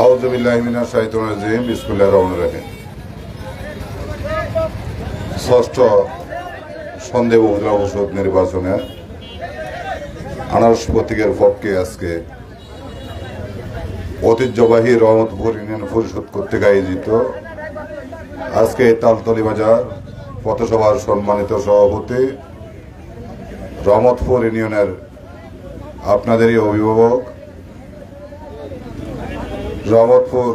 আউজবিল্লাহমিনা সাহিত্যন রাজিম বিসমুল্লাহ রহমান রাহিম। ষষ্ঠ সন্দেহ উপজেলা পরিষদ নির্বাচনে আনারস প্রতীকের পক্ষে আজকে ঐতিহ্যবাহী রহমতপুর ইউনিয়ন পরিষদ কর্তৃক আয়োজিত আজকে তালতলি বাজার পথসভার সম্মানিত সভাপতি রহমতপুর ইউনিয়নের আপনাদেরই অভিভাবক রহমতপুর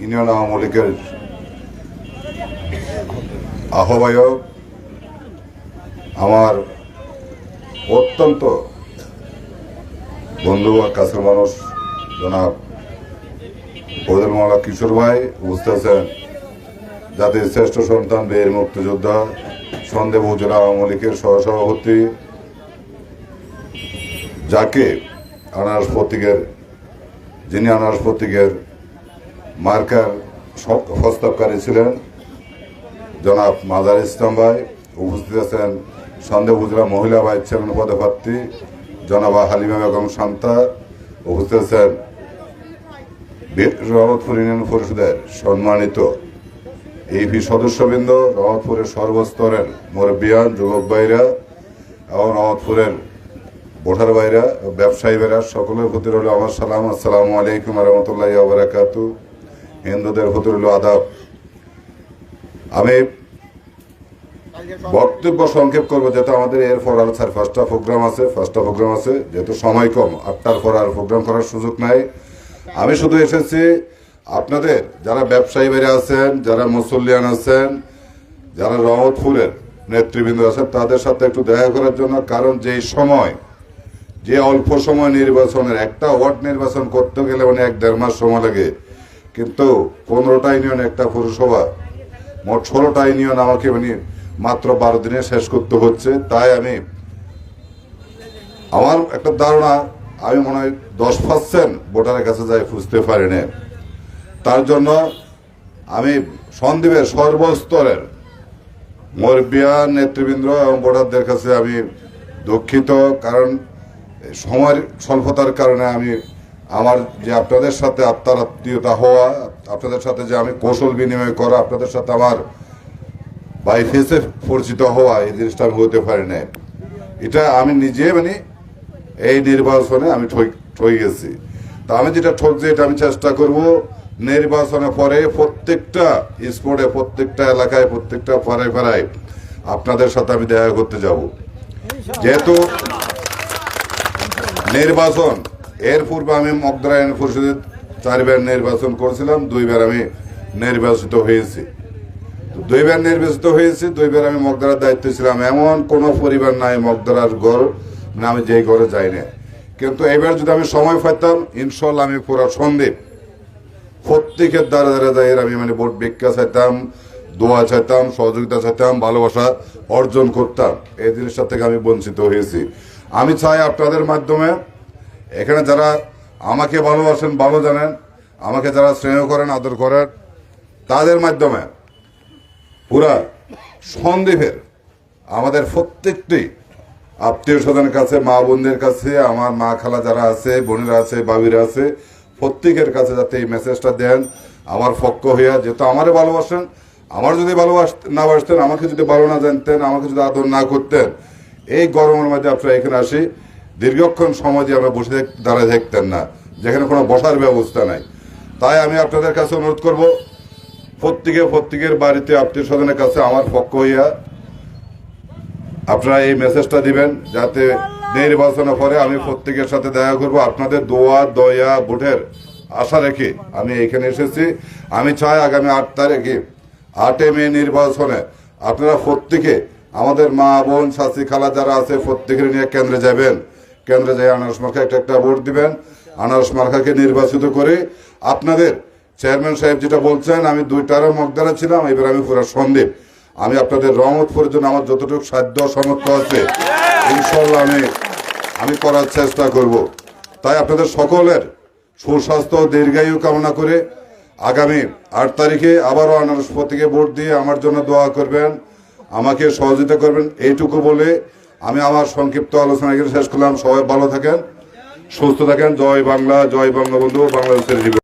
ইউনিয়ন আওয়ামী লীগের আহ্বায়ক, আমার অত্যন্ত বন্ধু আর কাছের মানুষ, জনাব ফজল কিশোর ভাই, উপস্থিত আছেন জাতির শ্রেষ্ঠ সন্তান, বীর মুক্তিযোদ্ধা, সন্দেহ উপজেলা আওয়ামী লীগের সহসভাপতি, যাকে আনারস প্রতীকের যিনি আনারস প্রতীকের মার্কার প্রস্তাবকারী ছিলেন, জনাব মাজার ইসলাম ভাই, উপস্থিত আছেন সন্দেহ উপজেলা মহিলা ভাইস চেয়ারম্যান পদে প্রার্থী জনাবা হালিমা বেগম শান্তা, উপস্থিত আছেন রহমতপুর ইউনিয়ন পরিষদের সম্মানিত এইপি সদস্যবৃন্দ, রহমতপুরের সর্বস্তরের মুরব্বিয়ান, যুবক ভাইরা, এবং রহমতপুরের ভোটার ভাইরা, ব্যবসায়ী ভাইরা, সকলের প্রতি রইল আমার সালাম। আসসালামু আলাইকুম রহমতুল্লাহ আবরাকাতু হিন্দুদের প্রতি রইল আদাব। আমি বক্তব্য সংক্ষেপ করব, যেহেতু আমাদের এর পর আর স্যার ফার্স্টটা প্রোগ্রাম আছে। ফার্স্টটা প্রোগ্রাম আছে, যেহেতু সময় কম আটটার পর আর প্রোগ্রাম করার সুযোগ নাই। আমি শুধু এসেছি আপনাদের, যারা ব্যবসায়ী বাইরে আছেন, যারা মুসল্লিয়ান আছেন, যারা রহমতপুরের নেতৃবৃন্দ আছেন, তাদের সাথে একটু দেখা করার জন্য, কারণ যেই সময় যে অল্প সময় নির্বাচনের, একটা ওয়ার্ড নির্বাচন করতে গেলে মানে এক দেড় মাস সময় লাগে। কিন্তু পনেরোটা ইউনিয়ন, একটা পৌরসভা, মোট ষোলোটা ইউনিয়ন আমাকে মানে মাত্র বারো দিনে শেষ করতে হচ্ছে। তাই আমি, আমার একটা ধারণা, আমি মনে হয় দশ পার্সেন্ট ভোটারের কাছে যাই বুঝতে পারি না তার জন্য আমি সন্দীপের সর্বস্তরের মরবিয়ান নেতৃবৃন্দ এবং ভোটারদের কাছে আমি দুঃখিত, কারণ সময়ের স্বল্পতার কারণে আমি আমার যে আপনাদের সাথে আত্মার আত্মীয়তা হওয়া, আপনাদের সাথে যে আমি কৌশল বিনিময় করা, আপনাদের সাথে আমার বাই ফেসে পরিচিত হওয়া, এই জিনিসটা আমি হতে পারি না এটা আমি নিজে মানে এই নির্বাচনে আমি ঠই- গেছি। তা আমি যেটা ঠকছি এটা আমি চেষ্টা করব নির্বাচনের পরে প্রত্যেকটা স্পোর্টে, প্রত্যেকটা এলাকায়, প্রত্যেকটা পাড়ায় পাড়ায় আপনাদের সাথে আমি দেখা করতে যাব। যেহেতু নির্বাচন। এর পূর্বে আমি মগদরা আইন পরিষদের চারবার নির্বাচন করেছিলাম, দুইবার আমি নির্বাচিত হয়েছি। দুইবার নির্বাচিত হয়েছি, দুইবার আমি মগদরার দায়িত্ব ছিলাম। এমন কোনো পরিবার নাই মগদরার ঘর মানে আমি যেই ঘরে যাই না কিন্তু এবার যদি আমি সময় পাইতাম ইনশাল্লাহ আমি পুরো সন্দীপ। প্রত্যেকের দ্বারা দ্বারা দ্বারা আমি মানে ভোট ভিক্ষা চাইতাম, দোয়া চাইতাম, সহযোগিতা চাইতাম, ভালোবাসা অর্জন করতাম। এই জিনিসটা থেকে আমি বঞ্চিত হয়েছি। আমি চাই আপনাদের মাধ্যমে এখানে যারা আমাকে ভালোবাসেন, ভালো জানেন, আমাকে যারা স্নেহ করেন, আদর করেন, তাদের মাধ্যমে পুরা সন্দেহের আমাদের প্রত্যেকটি আত্মীয় স্বজনের কাছে, মা বোনদের কাছে, আমার মা খালা যারা আছে, বোনেরা আছে বাবিরা আছে, প্রত্যেকের কাছে যাতে এই মেসেজটা দেন, আমার পক্ষ হইয়া যেহেতু আমারে ভালোবাসেন, আমার যদি ভালোবাস, না বাসতেন আমাকে যদি ভালো না জানতেন, আমাকে যদি আদর না করতেন এই গরমের মধ্যে আপনারা এখানে আসি, দীর্ঘক্ষণ সময় দিয়ে আমরা বসে দাঁড়ায় থাকতেন না। যেখানে কোনো বসার ব্যবস্থা নাই। তাই আমি আপনাদের কাছে অনুরোধ করব, প্রত্যেকে প্রত্যেকের বাড়িতে আত্মীয় স্বজনের কাছে আমার পক্ষ হইয়া আপনারা এই মেসেজটা দিবেন, যাতে নির্বাচনের পরে আমি প্রত্যেকের সাথে দেখা করব। আপনাদের দোয়া, দয়া, ভোটের আশা রেখে আমি এখানে এসেছি। আমি চাই আগামী আট তারিখে, আটে মে নির্বাচনে আপনারা প্রত্যেকে আমাদের মা, বোন, শাশি, খালা যারা আছে, প্রত্যেকের নিয়ে কেন্দ্রে যাবেন। কেন্দ্রে যাই আনারস মার্কা একটা একটা ভোট দিবেন। আনারস মার্কাকে নির্বাচিত করে আপনাদের চেয়ারম্যান সাহেব যেটা বলছেন, আমি দুইটারও মগদারা ছিলাম, এবার আমি পুরো সন্দীপ আমি আপনাদের রহমতপুরের জন্য আমার যতটুকু সাধ্য সামর্থ্য আছে ইনশাল্লাহ আমি আমি করার চেষ্টা করব। তাই আপনাদের সকলের সুস্বাস্থ্য দীর্ঘায়ু কামনা করে আগামী আট তারিখে আবারও আনারস প্রতীকে ভোট দিয়ে আমার জন্য দোয়া করবেন। আমাকে সহযোগিতা করবেন, এইটুকু বলে আমি আমার সংক্ষিপ্ত আলোচনা শেষ করলাম। সবাই ভালো থাকেন, সুস্থ থাকেন। জয় বাংলা, জয় বঙ্গবন্ধু, বাংলাদেশের জীবন।